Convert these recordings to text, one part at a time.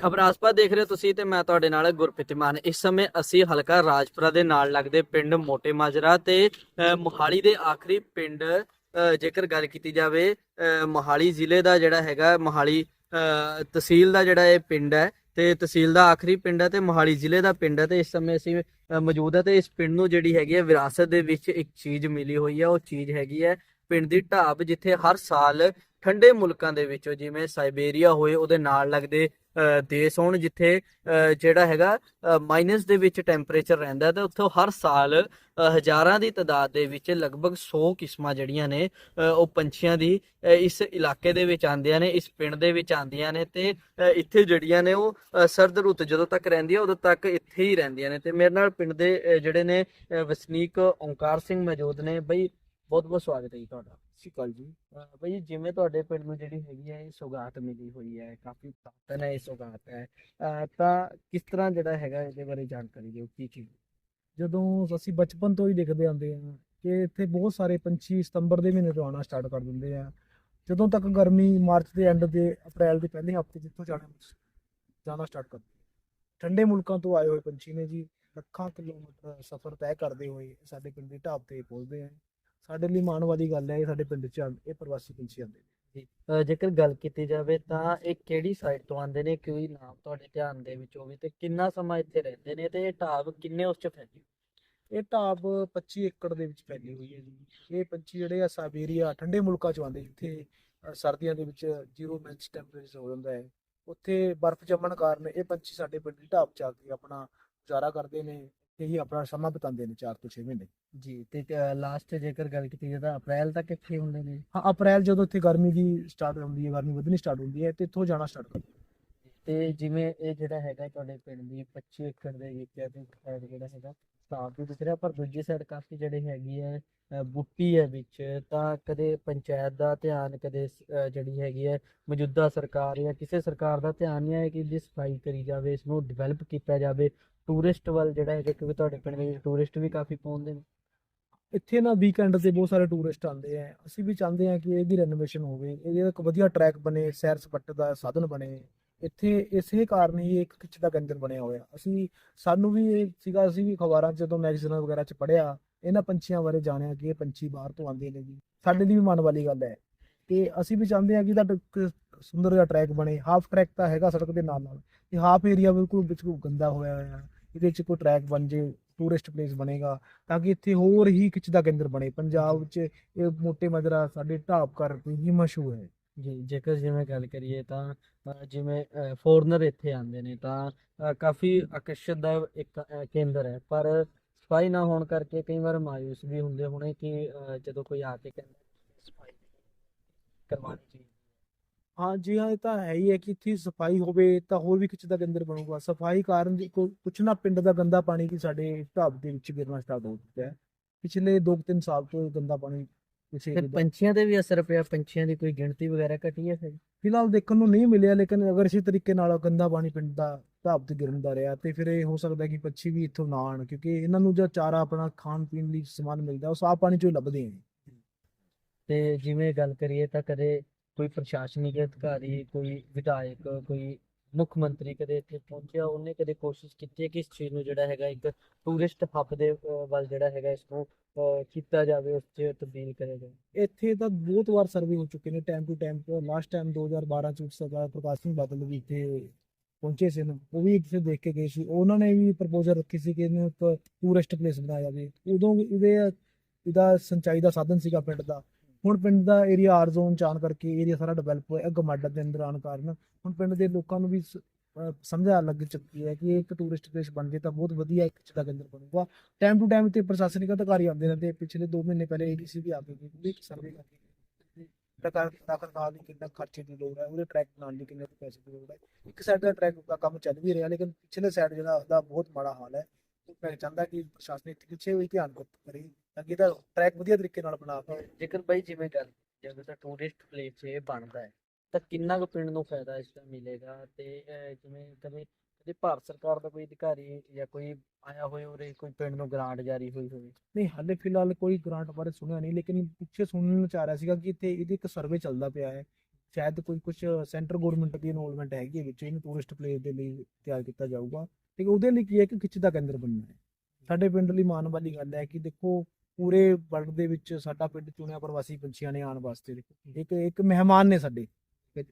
ਖਬਰ ਆਸਪਾ ਦੇਖ ਰਹੇ ਹੋ ਤੁਸੀਂ ਤੇ ਮੈਂ ਤੁਹਾਡੇ ਨਾਲ ਗੁਰਪ੍ਰੀਤ ਮਾਨ। ਇਸ ਸਮੇਂ ਅਸੀਂ ਹਲਕਾ ਰਾਜਪੁਰਾ ਦੇ ਨਾਲ ਲੱਗਦੇ ਪਿੰਡ ਮੋਟੇ ਮਾਜਰਾ ਤੇ ਅ, ਮੋਹਾਲੀ ਦੇ ਆਖਰੀ ਪਿੰਡ ਅ, ਜੇਕਰ ਗੱਲ ਕੀਤੀ ਜਾਵੇ ਅ, ਮੋਹਾਲੀ ਜ਼ਿਲ੍ਹੇ ਦਾ ਜਿਹੜਾ ਹੈਗਾ ਮੋਹਾਲੀ ਅ, ਤਹਿਸੀਲ ਦਾ ਜਿਹੜਾ ਇਹ ਪਿੰਡ ਹੈ ਤੇ ਤਹਿਸੀਲ ਦਾ ਆਖਰੀ ਪਿੰਡ ਹੈ ਤੇ ਮੋਹਾਲੀ ਜ਼ਿਲ੍ਹੇ ਦਾ ਪਿੰਡ ਹੈ ਤੇ ਇਸ ਸਮੇਂ ਅਸੀਂ ਅ, ਮੌਜੂਦ ਹੈ ਤੇ ਇਸ ਪਿੰਡ ਨੂੰ ਜਿਹੜੀ ਹੈਗੀ ਹੈ ਵਿਰਾਸਤ ਦੇ ਵਿੱਚ ਇੱਕ ਚੀਜ਼ ਮਿਲੀ ਹੋਈ ਹੈ ਉਹ ਚੀਜ਼ ਹੈਗੀ ਹੈ ਪਿੰਡ ਦੀ ਢਾਬ ਜਿੱਥੇ ਹਰ ਸਾਲ ਠੰਡੇ ਮੁਲਕਾਂ ਦੇ ਵਿੱਚੋਂ ਜਿਵੇਂ ਸਾਈਬੇਰੀਆ ਹੋਏ, ਉਹਦੇ ਨਾਲ ਲੱਗਦੇ ਦੇਸ਼ ਹੋਣ ਜਿੱਥੇ ਜਿਹੜਾ ਹੈਗਾ ਮਾਈਨਸ ਦੇ ਵਿੱਚ ਟੈਂਪਰੇਚਰ ਰਹਿੰਦਾ ਹੈ, ਤੇ ਉੱਥੋਂ ਹਰ ਸਾਲ ਹਜ਼ਾਰਾਂ ਦੀ ਤਾਦਾਦ ਦੇ ਵਿੱਚ ਲਗਭਗ 100 ਕਿਸਮਾਂ ਜਿਹੜੀਆਂ ਨੇ ਉਹ ਪੰਛੀਆਂ ਦੀ ਇਸ ਇਲਾਕੇ ਦੇ ਵਿੱਚ ਆਉਂਦੀਆਂ ਨੇ, ਇਸ ਪਿੰਡ ਦੇ ਵਿੱਚ ਆਉਂਦੀਆਂ ਨੇ ਤੇ ਇੱਥੇ ਜਿਹੜੀਆਂ ਨੇ ਉਹ ਸਰਦ ਰੁੱਤ ਜਦੋਂ ਤੱਕ ਰਹਿੰਦੀ ਹੈ ਉਦੋਂ ਤੱਕ ਇੱਥੇ ਹੀ ਰਹਿੰਦੀਆਂ ਨੇ ਤੇ ਮੇਰੇ ਨਾਲ ਪਿੰਡ ਦੇ ਜਿਹੜੇ ਨੇ ਵਸਨੀਕ ਓਂਕਾਰ ਸਿੰਘ ਮੌਜੂਦ ਨੇ, ਬਈ ਬਹੁਤ ਬਹੁਤ ਸਵਾਗਤ ਹੈ ਜੀ ਤੁਹਾਡਾ। ਸ਼੍ਰੀ ਅਕਾਲ ਜੀ। ਅਹ ਬਈ ਜਿਵੇਂ ਤੁਹਾਡੇ ਪਿੰਡ ਨੂੰ ਜਿਹੜੀ ਹੈਗੀ ਹੈ, ਇਹ ਸੌਗਾਤ ਮਿਲੀ ਹੋਈ ਹੈ, ਕਾਫੀ ਪੁਰਾਤਨ ਹੈ, ਇਹ ਸੌਗਾਤ ਹੈ, ਅਹ ਤਾਂ ਕਿਸ ਤਰ੍ਹਾਂ ਜਿਹੜਾ ਹੈਗਾ ਇਹਦੇ ਬਾਰੇ ਜਾਣਕਾਰੀ ਦਿਓ, ਕੀ ਚੀਜ਼ ਜਦੋਂ ਅਸੀਂ ਬਚਪਨ ਤੋਂ ਹੀ ਦੇਖਦੇ ਆਉਂਦੇ ਹਾਂ ਕਿ ਇੱਥੇ ਬਹੁਤ ਸਾਰੇ ਪੰਛੀ ਸਤੰਬਰ ਦੇ ਮਹੀਨੇ ਤੋਂ ਆਉਣਾ ਸਟਾਰਟ ਕਰ ਦਿੰਦੇ ਆ। ਜਦੋਂ ਤੱਕ ਗਰਮੀ ਮਾਰਚ ਦੇ ਐਂਡ ਦੇ ਅਪ੍ਰੈਲ ਦੇ ਪਹਿਲੇ ਹਫ਼ਤੇ ਜਿੱਥੋਂ ਜਾਣਾ ਜਾਣਾ ਸਟਾਰਟ ਕਰਦੇ ਠੰਡੇ ਮੁਲਕਾਂ ਤੋਂ ਆਏ ਹੋਏ ਪੰਛੀ ਨੇ ਜੀ, ਲੱਖਾਂ ਕਿਲੋਮੀਟਰ ਸਫ਼ਰ ਤੈਅ ਕਰਦੇ ਹੋਏ ਸਾਡੇ ਪਿੰਡ ਦੀ ਢਾਬ ਤੇ ਪਹੁੰਚਦੇ ਆ। ਸਾਡੇ ਲਈ ਮਾਣ ਵਾਲੀ ਗੱਲ ਹੈ ਇਹ ਸਾਡੇ ਪਿੰਡ 'ਚ ਆਉਣ- ਇਹ ਪ੍ਰਵਾਸੀ ਪੰਛੀ ਆਉਂਦੇ ਨੇ। ਅਹ ਜੇਕਰ ਗੱਲ ਕੀਤੀ ਜਾਵੇ ਤਾਂ ਇਹ ਕਿਹੜੀ ਸਾਈਡ ਤੋਂ ਆਉਂਦੇ ਨੇ ਕੋਈ ਨਾਮ ਤੁਹਾਡੇ ਧਿਆਨ ਦੇ ਵਿੱਚ ਹੋਵੇ ਤੇ ਕਿੰਨਾ ਸਮਾਂ ਇੱਥੇ ਰਹਿੰਦੇ ਨੇ ਤੇ ਇਹ ਢਾਬ ਕਿੰਨੇ ਉਸ ਚ ਫੈਲੀ ਇਹ ਢਾਬ 25 ਏਕੜ ਦੇ ਵਿੱਚ ਫੈਲੀ ਹੋਈ ਹੈ ਜੀ। ਇਹ ਪੰਛੀ ਜਿਹੜੇ ਆ ਸਾਈਬੇਰੀਆ ਠੰਡੇ ਮੁਲਕਾਂ ਚੋਂ ਆਉਂਦੇ ਜਿੱਥੇ ਸਰਦੀਆਂ ਦੇ ਵਿੱਚ ਜ਼ੀਰੋ ਮਿੰਚ ਟੈਂਪਰੇਚਰ ਹੋ ਜਾਂਦਾ ਹੈ। ਉੱਥੇ ਬਰਫ਼ ਜੰਮਣ ਕਾਰਨ ਇਹ ਪੰਛੀ ਸਾਡੇ ਪਿੰਡ ਦੀ ਢਾਬ ਚ ਆ ਕੇ ਆਪਣਾ ਗੁਜ਼ਾਰਾ ਕਰਦੇ ਨੇ। ਤੇ ਹੀ ਆਪਣਾ ਸਮਾਂ ਬਿਤਾਉਂਦੇ ਨੇ 4 ਤੋਂ 6 ਮਹੀਨੇ ਜੀ ਤੇ ਲਾਸਟ ਜੇਕਰ ਗੱਲ ਕੀਤੀ ਜਾਵੇ ਤਾਂ ਅਪ੍ਰੈਲ ਤੱਕ ਇੱਥੇ ਹੁੰਦੇ ਨੇ ਹਾਂ ਅਪ੍ਰੈਲ ਜਦੋਂ ਇੱਥੇ ਗਰਮੀ ਦੀ ਸਟਾਰਟ ਹੁੰਦੀ ਹੈ ਗਰਮੀ ਵਧਣੀ ਸਟਾਰਟ ਹੁੰਦੀ ਹੈ ਤੇ ਇੱਥੋਂ ਜਾਣਾ ਸਟਾਰਟ ਕਰਦੇ। ਤੇ ਜਿਵੇਂ ਇਹ ਜਿਹੜਾ ਹੈਗਾ ਤੁਹਾਡੇ ਪਿੰਡ ਦੀ 25 ਏਕੜ ਦੇ ਵਿੱਚ ਹੈ ਤੇ ਸਾਈਡ ਜਿਹੜਾ ਹੈਗਾ ਸਾਫ਼ ਵੀ ਦਿਖ ਰਿਹਾ ਪਰ ਦੂਜੀ ਸਾਈਡ ਕਾਫੀ ਜਿਹੜੇ ਹੈਗੀ ਹੈ ਬੂਟੀ ਹੈ ਵਿੱਚ ਤਾਂ ਕਦੇ ਪੰਚਾਇਤ ਦਾ ਧਿਆਨ ਕਦੇ ਜਿਹੜੀ ਹੈਗੀ ਹੈ ਮੌਜੂਦਾ ਸਰਕਾਰ ਜਾਂ ਕਿਸੇ ਸਰਕਾਰ ਦਾ ਧਿਆਨ ਨਹੀਂ ਹੈ ਕਿ ਇਹਦੀ ਸਫ਼ਾਈ ਕਰੀ ਜਾਵੇ ਇਸ ਨੂੰ ਡਿਵੈਲਪ ਕੀਤਾ ਜਾਵੇ ਟੂਰਿਸਟ ਵੱਲ ਜਿਹੜਾ ਹੈਗਾ ਕਿਉਂਕਿ ਤੁਹਾਡੇ ਪਿੰਡ ਦੇ ਵਿੱਚ ਟੂਰਿਸਟ ਵੀ ਕਾਫੀ ਪਹੁੰਚਦੇ ਨੇ। ਇੱਥੇ ਨਾ ਵੀਕਐਂਡ ਤੇ ਬਹੁਤ ਸਾਰੇ ਟੂਰਿਸਟ ਆਉਂਦੇ ਆ। ਅਸੀਂ ਵੀ ਚਾਹੁੰਦੇ ਹਾਂ ਕਿ ਇਹਦੀ ਰੈਨੋਵੇਸ਼ਨ ਹੋਵੇ। ਇਹਦਾ ਇੱਕ ਵਧੀਆ ਟਰੈਕ ਬਣੇ, ਸੈਰ ਸਪਾਟੇ ਦਾ ਸਾਧਨ ਬਣੇ। ਇੱਥੇ ਇਸੇ ਕਾਰਨ ਹੀ ਇਹ ਇੱਕ ਖਿੱਚ ਦਾ ਕੇਂਦਰ ਬਣਿਆ ਹੋਇਆ। ਅਸੀਂ, ਸਾਨੂੰ ਵੀ ਇਹ ਸੀਗਾ, ਅਸੀਂ ਵੀ ਅਖਬਾਰਾਂ 'ਚ ਜਦੋਂ ਮੈਗਜ਼ੀਨਾਂ ਵਗੈਰਾ 'ਚ ਪੜ੍ਹਿਆ, ਇਹਨਾਂ ਪੰਛੀਆਂ ਬਾਰੇ ਜਾਣਿਆ ਕਿ ਇਹ ਪੰਛੀ ਬਾਹਰ ਤੋਂ ਆਉਂਦੇ ਨੇ ਜੀ। ਸਾਡੇ ਲਈ ਵੀ ਮਨ ਵਾਲੀ ਗੱਲ ਹੈ ਤੇ ਅਸੀਂ ਵੀ ਚਾਹੁੰਦੇ ਹਾਂ ਕਿ ਇਹਦਾ ਸੁੰਦਰ ਜਿਹਾ ਟਰੈਕ ਬਣੇ। ਹਾਫ ਟਰੈਕ ਤਾਂ ਹੈਗਾ ਸੜਕ ਦੇ ਨਾਲ ਨਾਲ ਇਹ ਹਾਫ ਏਰੀਆ ਬਿਲਕੁਲ ਵਿੱਚ ਗੰਦਾ ਹੋਇਆ ਹੋਇਆ। ਹੈ ਇਹਦੇ 'ਚ ਕੋਈ ਟਰੈਕ ਬਣ ਜੇ ਟੂਰਿਸਟ ਪਲੇਸ ਬਣੇਗਾ, ਤਾਂ ਕਿ ਇੱਥੇ ਹੋਰ ਹੀ ਖਿੱਚ ਦਾ ਕੇਂਦਰ ਬਣੇ। ਪੰਜਾਬ 'ਚ ਇਹ ਮੋਟੇ ਮਜਰਾ ਸਾਡੇ ਢਾਬ ਕਰ ਹੀ ਮਸ਼ਹੂਰ ਹੈ। ਜੀ, ਜੇਕਰ ਜਿਵੇਂ ਗੱਲ ਕਰੀਏ ਤਾਂ ਜਿਵੇਂ ਫੋਰਨਰ ਇੱਥੇ ਆਉਂਦੇ ਨੇ, ਤਾਂ ਕਾਫੀ ਆਕਰਸ਼ਣ ਦਾ ਇੱਕ ਕੇਂਦਰ ਹੈ। ਪਰ ਸਫ਼ਾਈ ਨਾ ਹੋਣ ਕਰਕੇ ਕਈ ਵਾਰ ਮਾਯੂਸ ਵੀ ਹੁੰਦੇ ਹੋਣੇ ਕਿ ਜਦੋਂ ਕੋਈ ਆ ਕੇ ਕਹਿੰਦਾ ਸਫ਼ਾਈ ਕਰਵਾਉਣੀ ਚਾਹੀਦੀ। ਹਾਂ ਜੀ ਹਾਂ ਇਹ ਤਾਂ ਹੈ ਹੀ ਹੈ ਕਿ ਇੱਥੇ ਸਫ਼ਾਈ ਹੋਵੇ ਤਾਂ ਹੋਰ ਵੀ ਦਾ ਕੇਂਦਰ ਬਣੂਗਾ। ਸਫ਼ਾਈ ਕਾਰਨ ਦੀ ਕੋਈ ਕੁਛ ਨਾ ਪਿੰਡ ਦਾ ਗੰਦਾ ਪਾਣੀ ਕਿ ਸਾਡੇ ਢਾਬ ਦੇ ਵਿੱਚ ਗਿਰਨਾ ਸਟਾਰਟ ਹੋ ਚੁੱਕਾ ਹੈ। ਪਿਛਲੇ 2-3 ਸਾਲ ਤੋਂ ਇਹ ਗੰਦਾ ਪਾਣੀ ਕਿਸੇ ਫਿਰ ਪੰਛੀਆਂ ਤੇ ਵੀ ਅਸਰ ਪਿਆ ਪੰਛੀਆਂ ਦੀ ਕੋਈ ਗਿਣਤੀ ਵਗੈਰਾ ਘਟੀ ਹੈ ਫਿਰ? ਫਿਲਹਾਲ ਦੇਖਣ ਨੂੰ ਨਹੀਂ ਮਿਲਿਆ ਲੇਕਿਨ ਅਗਰ ਇਸੇ ਤਰੀਕੇ ਨਾਲ ਗੰਦਾ ਪਾਣੀ ਪਿੰਡ ਦਾ ਢਾਬ ਤੇ ਗਿਰਨ ਦਾ ਰਿਹਾ ਤੇ ਫਿਰ ਇਹ ਹੋ ਸਕਦਾ ਕਿ ਪੰਛੀ ਵੀ ਇੱਥੋਂ ਨਾ ਆਉਣ ਕਿਉਂਕਿ ਇਹਨਾਂ ਨੂੰ ਜੋ ਚਾਰਾ ਆਪਣਾ ਖਾਣ ਪੀਣ ਲਈ ਸਮਾਨ ਮਿਲਦਾ ਉਹ ਸਾਫ਼ ਪਾਣੀ ਚੋਂ ਹੀ ਲੱਭਦੇ ਆ। ਤੇ ਜਿਵੇਂ ਗੱਲ ਕਰੀਏ ਤਾਂ ਕਦੇ ਕੋਈ ਪ੍ਰਸ਼ਾਸਨਿਕ ਅਧਿਕਾਰੀ, ਕੋਈ ਵਿਧਾਇਕ, ਕੋਈ ਮੁੱਖ ਮੰਤਰੀ ਕਦੇ ਇੱਥੇ ਪਹੁੰਚਿਆ? ਉਹਨੇ ਕਦੇ ਕੋਸ਼ਿਸ਼ ਕੀਤੀ ਹੈ ਕਿ ਇਸ ਚੀਜ਼ ਨੂੰ ਜਿਹੜਾ ਹੈਗਾ ਇੱਕ ਟੂਰਿਸਟ ਹੱਬ ਦੇ ਵੱਲ ਜਿਹੜਾ ਹੈਗਾ ਇਸ ਨੂੰ ਕੀਤਾ ਜਾਵੇ, ਉਸ 'ਚ ਤਬਦੀਲ ਕਰਿਆ ਜਾਵੇ? ਇੱਥੇ ਤਾਂ ਬਹੁਤ ਵਾਰ ਸਰਵੇ ਹੋ ਚੁੱਕੇ ਨੇ time to time last time 2012 ਚ ਸਰਦਾਰ ਪ੍ਰਕਾਸ਼ ਸਿੰਘ ਬਾਦਲ ਵੀ ਇੱਥੇ ਪਹੁੰਚੇ ਸੀ ਨਾ, ਉਹ ਵੀ ਇੱਥੇ ਦੇਖ ਕੇ ਗਏ ਸੀ। ਉਹਨਾਂ ਨੇ ਵੀ ਪ੍ਰਪੋਜ਼ਲ ਰੱਖੀ ਸੀ ਕਿ ਇਹਨੂੰ ਇੱਕ ਟੂਰਿਸਟ ਪਲੇਸ ਬਣਾਇਆ ਜਾਵੇ। ਉਦੋਂ ਇਹਦੇ, ਇਹਦਾ ਸਿੰਚਾਈ ਦਾ ਸਾਧਨ ਸੀਗਾ ਪਿੰਡ ਦਾ। ਹੁਣ ਪਿੰਡ ਦਾ ਏਰੀਆ ਆਰ ਜ਼ੋਨ ਚ ਆਉਣ ਕਰਕੇ ਏਰੀਆ ਸਾਰਾ ਡਿਵੈਲਪ ਹੋਇਆ ਗਮਾਡਾ ਦੇ ਅੰਦਰ ਆਉਣ ਕਾਰਨ। ਹੁਣ ਪਿੰਡ ਦੇ ਲੋਕਾਂ ਨੂੰ ਵੀ ਸਮਝਾ ਲੱਗ ਚੁੱਕੀ ਹੈ ਕਿ ਇੱਕ ਟੂਰਿਸਟ ਪਲੇਸ ਬਣ ਜੇ ਤਾਂ ਬਹੁਤ ਵਧੀਆ ਇੱਕ ਚੀਜ਼ ਕੇਂਦਰ ਬਣੂਗਾ। ਟਾਈਮ ਟੂ ਟਾਈਮ ਤੇ ਪ੍ਰਸ਼ਾਸਨਿਕ ਅਧਿਕਾਰੀ ਆਉਂਦੇ ਨੇ ਤੇ ਪਿਛਲੇ 2 ਮਹੀਨੇ ਪਹਿਲੇ ਏਡੀਸੀ ਵੀ ਆ ਗਈ ਵੀ ਸਰਵੇ ਕਰਕੇ ਪ੍ਰਕਾਰ ਦਾਖਲ ਖਾਨ ਲਈ ਕਿੰਨਾ ਖਰਚੇ ਦੀ ਲੋੜ ਹੈ, ਉਹਦੇ ਟਰੈਕ ਬਣਾਉਣ ਲਈ ਕਿੰਨੇ ਕੁ ਪੈਸੇ ਦੀ ਲੋੜ ਹੈ। ਇੱਕ ਸਾਈਡ ਦਾ ਟਰੈਕ ਦਾ ਕੰਮ ਚੱਲ ਵੀ ਰਿਹਾ, ਲੇਕਿਨ ਪਿਛਲੇ ਸਾਈਡ ਜਿਹੜਾ ਉਹਦਾ ਬਹੁਤ ਮਾੜਾ ਹਾਲ ਹੈ। ਮੈਂ ਚਾਹੁੰਦਾ ਕਿ ਪ੍ਰਸ਼ਾਸਨ ਇੱਥੇ ਪਿੱਛੇ ਵੀ ਧਿਆਨ ਕ- ਕਰੇ ਤਾਂ ਕਿ ਇਹਦਾ ਟਰੈਕ ਵਧੀਆ ਤਰੀਕੇ ਨਾਲ ਬਣਾ ਕੇ ਜੇਕਰ ਬਾਈ ਜਿਵੇਂ ਗੱਲ ਜਦੋਂ ਤਾਂ ਟੂਰਿਸਟ ਪਲੇਸ ਇਹ ਬਣਦਾ ਹੈ ਤਾਂ ਕਿੰਨਾ ਕੁ ਪਿੰਡ ਨੂੰ ਫਾਇਦਾ ਇਸ ਦਾ ਮਿਲੇਗਾ? ਤੇ ਜਿਵੇਂ ਕਦੇ ਕਦੇ ਭਾਰਤ ਸਰਕਾਰ ਦਾ ਕੋਈ ਅਧਿਕਾਰੀ ਜਾਂ ਕੋਈ ਆਇਆ ਹੋਏ ਉਰੇ ਕੋਈ ਪਿੰਡ ਨੂੰ ਗ੍ਰਾਂਟ ਜਾਰੀ ਹੋਈ ਹੋਵੇ? ਨਹੀਂ ਹਾਲੇ ਫਿਲਹਾਲ ਕੋਈ ਗ੍ਰਾਂਟ ਬਾਰੇ ਸੁਣਿਆ ਨਹੀਂ ਲੇਕਿਨ ਪਿੱਛੇ ਸੁਣਨ ਨੂੰ ਚਾਹ ਰਿਹਾ ਸੀਗਾ ਕਿ ਇੱਥੇ ਇਹਦੀ ਇੱਕ ਸਰਵੇ ਚੱਲਦਾ ਪਿਆ ਹੈ। ਸ਼ਾਇਦ ਕੋਈ ਕੁਝ ਸੈਂਟਰ ਗਵਰਨਮੈਂਟ ਦੀ ਇਨਵੋਲਵਮੈਂਟ ਹੈਗੀ ਵਿੱਚ, ਇਹਨੂੰ ਟੂਰਿਸਟ ਪਲੇਸ ਦੇ ਲਈ ਤਿਆਰ ਕੀਤਾ ਜਾਊਗਾ। ਤੇ ਉਹਦੇ ਲਈ ਕੀ ਹੈ ਕਿ ਖਿੱਚ ਦਾ ਕੇਂਦਰ ਬਣਨਾ ਹੈ। ਸਾਡੇ ਪਿੰਡ ਲਈ ਮਾਣ ਵਾਲੀ ਗੱਲ ਹੈ ਕਿ ਦੇਖੋ, ਪੂਰੇ ਵਰਲਡ ਦੇ ਵਿੱਚ ਸਾਡਾ ਪਿੰਡ ਚੁਣਿਆ ਪ੍ਰਵਾਸੀ ਪੰਛੀਆਂ ਨੇ ਆਉਣ ਵਾਸਤੇ। ਇੱਕ ਇੱਕ ਮਹਿਮਾਨ ਨੇ ਸਾਡੇ।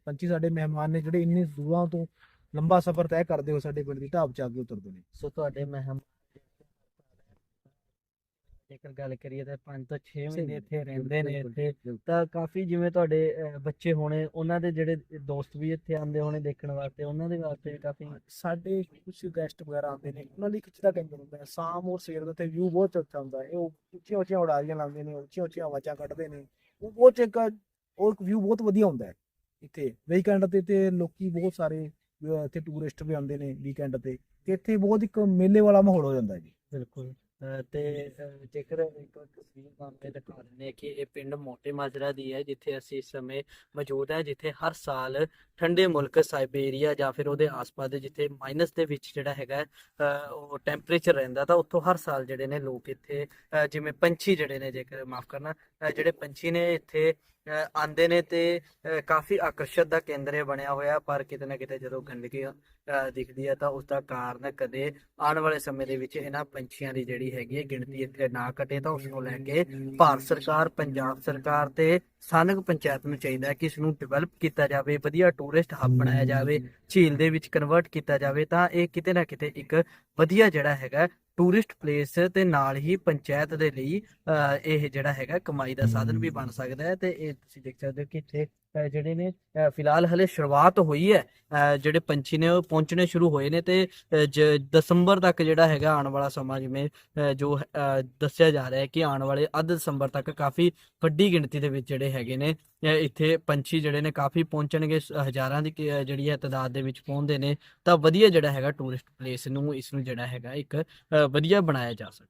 ਪੰਛੀ ਸਾਡੇ ਮਹਿਮਾਨ ਨੇ ਜਿਹੜੇ ਇੰਨੇ ਦੂਰਾਂ ਤੋਂ ਲੰਬਾ ਸਫ਼ਰ ਤੈਅ ਕਰਦੇ ਹੋ ਸਾਡੇ ਪਿੰਡ ਦੀ ਢਾਬ ਚ ਆ ਕੇ ਉਤਰਦੇ ਨੇ। ਸੋ ਤੁਹਾਡੇ ਮਹਿਮਾਨ ਜੇਕਰ ਗੱਲ ਕਰੀਏ ਤਾਂ 5 ਤੋਂ 6 ਮਹੀਨੇ ਇੱਥੇ ਰਹਿੰਦੇ ਨੇ ਇੱਥੇ। ਤਾਂ ਕਾਫੀ ਜਿਵੇਂ ਤੁਹਾਡੇ ਬੱਚੇ ਹੋਣੇ ਉਹਨਾਂ ਦੇ ਜਿਹੜੇ ਦੋਸਤ ਵੀ ਇੱਥੇ ਆਉਂਦੇ ਹੋਣੇ ਦੇਖਣ ਵਾਸਤੇ ਉਹਨਾਂ ਦੇ ਵਾਸਤੇ ਵੀ ਕਾਫੀ ਸਾਡੇ ਕੁਝ ਗੈਸਟ ਵਗੈਰਾ ਆਉਂਦੇ ਨੇ ਉਹਨਾਂ ਲਈ ਖਿੱਚ ਦਾ ਕੇਂਦਰ ਹੁੰਦਾ ਹੈ। ਸ਼ਾਮ ਔਰ ਸਵੇਰ ਦਾ ਤੇ ਵਿਊ ਬਹੁਤ ਅੱਛਾ ਹੁੰਦਾ ਹੈ। ਇਹ ਉਹ ਉੱਚੀਆਂ ਉੱਚੀਆਂ ਉਡਾਰੀਆਂ ਲਾਉਂਦੇ ਨੇ ਉੱਚੀਆਂ ਉੱਚੀਆਂ ਆਵਾਜ਼ਾਂ ਕੱਢਦੇ ਨੇ। ਉਹ ਬਹੁਤ ਇੱਕ ਉਹ ਵਿਊ ਬਹੁਤ ਵਧੀਆ ਹੁੰਦਾ ਹੈ ਇੱਥੇ। ਵੀਕਐਂਡ ਤੇ ਤੇ ਲੋਕੀ ਬਹੁਤ ਸਾਰੇ ਇੱਥੇ ਟੂਰਿਸਟ ਵੀ ਆਉਂਦੇ ਨੇ ਵੀਕਐਂਡ ਤੇ। ਤੇ ਇੱਥੇ ਬਹੁਤ ਇੱਕ ਮੇਲੇ ਵਾਲਾ ਮਾਹੌਲ ਹੋ ਜਾਂਦਾ ਹੈ ਜੀ। ਬਿਲਕੁਲ। ਤੇ ਜੇਕਰ ਇੱਕ ਤਸਵੀਰ ਤੁਹਾਨੂੰ ਦਿਖਾ ਦਿੰਦੇ ਕਿ ਇਹ ਪਿੰਡ ਮੋਟੇ ਮਾਜਰਾ ਦੀ ਹੈ, ਜਿੱਥੇ ਅਸੀਂ ਇਸ ਸਮੇਂ ਮੌਜੂਦ ਹੈ, ਜਿੱਥੇ ਹਰ ਸਾਲ ਠੰਡੇ ਮੁਲਕ ਸਾਈਬੇਰੀਆ ਜਾਂ ਫਿਰ ਉਹਦੇ ਆਸ-ਪਾਸ ਦੇ ਜਿੱਥੇ ਮਾਈਨਸ ਦੇ ਵਿੱਚ ਜਿਹੜਾ ਹੈਗਾ ਉਹ ਟੈਂਪਰੇਚਰ ਰਹਿੰਦਾ, ਤਾਂ ਉੱਥੋਂ ਹਰ ਸਾਲ ਜਿਹੜੇ ਨੇ ਲੋਕ ਇੱਥੇ ਜਿਵੇਂ ਪੰਛੀ ਜਿਹੜੇ ਨੇ ਜੇਕਰ ਮਾਫ ਕਰਨਾ ਜਿਹੜੇ ਪੰਛੀ ਨੇ ਇੱਥੇ ਅਹ ਨੇ ਤੇ ਕਾਫੀ ਆਕਰਸ਼ਿਤ ਦਾ ਕੇਂਦਰ ਇਹ ਬਣਿਆ ਹੋਇਆ, ਪਰ ਕਿਤੇ ਨਾ ਕਿਤੇ ਜਦੋਂ ਗੰਦਗੀ ਦਿਖਦੀ ਹੈ ਤਾਂ ਉਸ ਦਾ ਕਾਰਨ ਕਦੇ ਆਉਣ ਵਾਲੇ ਸਮੇਂ ਦੇ ਵਿੱਚ ਇਹਨਾਂ ਪੰਛੀਆਂ ਦੀ ਜਿਹੜੀ ਹੈਗੀ ਹੈ ਗਿਣਤੀ ਇੱਥੇ ਨਾ ਘਟੇ ਤਾਂ ਉਸ ਨੂੰ ਲੈ ਕੇ ਭਾਰਤ ਸਰਕਾਰ, ਪੰਜਾਬ ਸਰਕਾਰ ਤੇ ਸਥਾਨਕ ਪੰਚਾਇਤ ਨੂੰ ਚਾਹੀਦਾ ਹੈ ਕਿ ਇਸ ਨੂੰ ਡਿਵੈਲਪ ਕੀਤਾ ਜਾਵੇ, ਵਧੀਆ ਟੂਰਿਸਟ ਹੱਬ ਬਣਾਇਆ ਜਾਵੇ, ਝੀਲ ਦੇ ਵਿੱਚ ਕਨਵਰਟ ਕੀਤਾ ਜਾਵੇ ਤਾਂ ਇਹ ਕਿਤੇ ਨਾ ਕਿਤੇ ਇੱਕ ਵਧੀਆ ਜਿਹੜਾ ਹੈਗਾ ਟੂਰਿਸਟ ਪਲੇਸ ਤੇ ਨਾਲ ਹੀ ਪੰਚਾਇਤ ਦੇ ਲਈ ਅਹ, ਇਹ ਜਿਹੜਾ ਹੈਗਾ ਕਮਾਈ ਦਾ ਸਾਧਨ ਵੀ ਬਣ ਸਕਦਾ ਹੈ ਤੇ ਇਹ ਤੁਸੀਂ ਦੇਖ ਸਕਦੇ ਹੋ ਕਿ ਇੱਥੇ ਜਿਹੜੇ ਨੇ ਫਿਲਹਾਲ ਹਲੇ ਸ਼ੁਰੂਆਤ ਹੋਈ ਹੈ ਜਿਹੜੇ ਪੰਛੀ ਨੇ ਉਹ ਪਹੁੰਚਣੇ ਸ਼ੁਰੂ ਹੋਏ ਨੇ ਤੇ ਦਸੰਬਰ ਤੱਕ ਜਿਹੜਾ ਹੈਗਾ ਆਉਣ ਵਾਲਾ ਸਮਾਂ, ਜਿਵੇਂ ਜੋ ਦੱਸਿਆ ਜਾ ਰਿਹਾ ਹੈ ਕਿ ਆਉਣ ਵਾਲੇ ਅੱਧ ਦਸੰਬਰ ਤੱਕ ਕਾਫੀ ਵੱਡੀ ਗਿਣਤੀ ਦੇ ਵਿੱਚ ਜਿਹੜੇ ਹੈਗੇ ਨੇ ਇੱਥੇ ਪੰਛੀ ਜਿਹੜੇ ਨੇ ਕਾਫੀ ਪਹੁੰਚਣਗੇ ਹਜ਼ਾਰਾਂ ਦੀ ਜਿਹੜੀ ਹੈ ਤਾਦਾਦ ਦੇ ਵਿੱਚ ਪਹੁੰਚਦੇ ਨੇ, ਤਾਂ ਵਧੀਆ ਜਿਹੜਾ ਹੈਗਾ ਟੂਰਿਸਟ ਪਲੇਸ ਨੂੰ, ਇਸ ਨੂੰ ਜਿਹੜਾ ਹੈਗਾ ਇੱਕ ਵਧੀਆ ਬਣਾਇਆ ਜਾ ਸਕਦਾ।